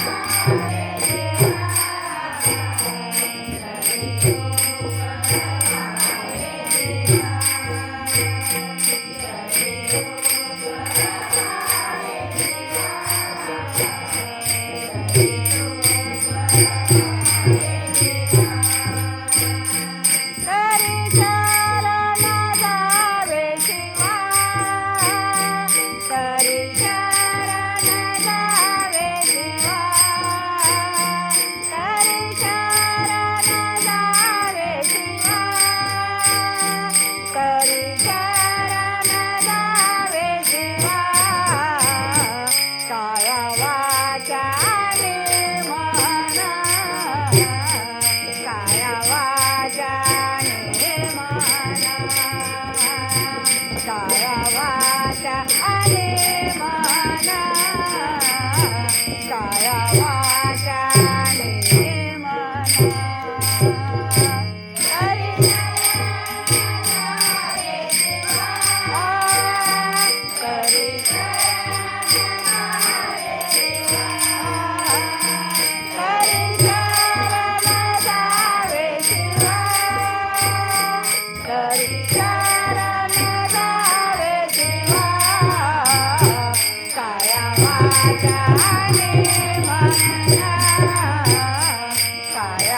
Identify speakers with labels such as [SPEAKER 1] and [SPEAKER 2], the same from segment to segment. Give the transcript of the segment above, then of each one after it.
[SPEAKER 1] Thank you. Bye. सा वा स्वाय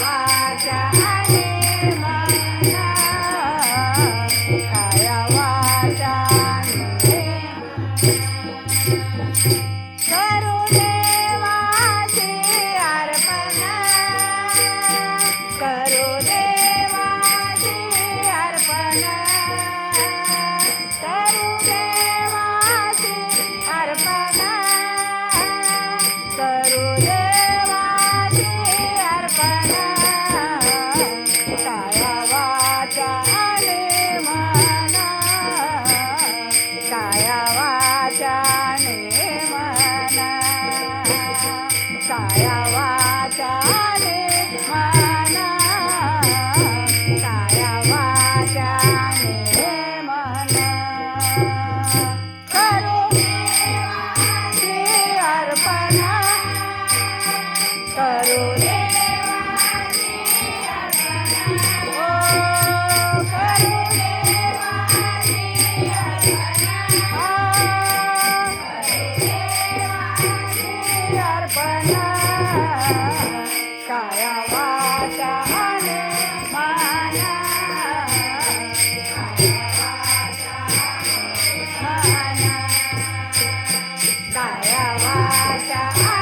[SPEAKER 1] वाद Ramana. माया वाचा रे माया माया वाचा रे माया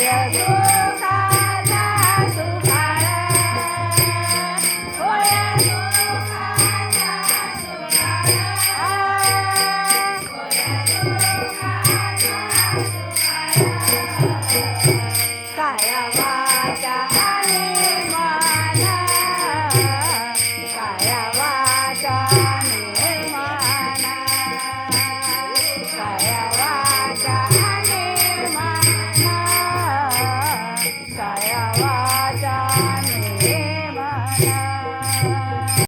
[SPEAKER 1] yeah.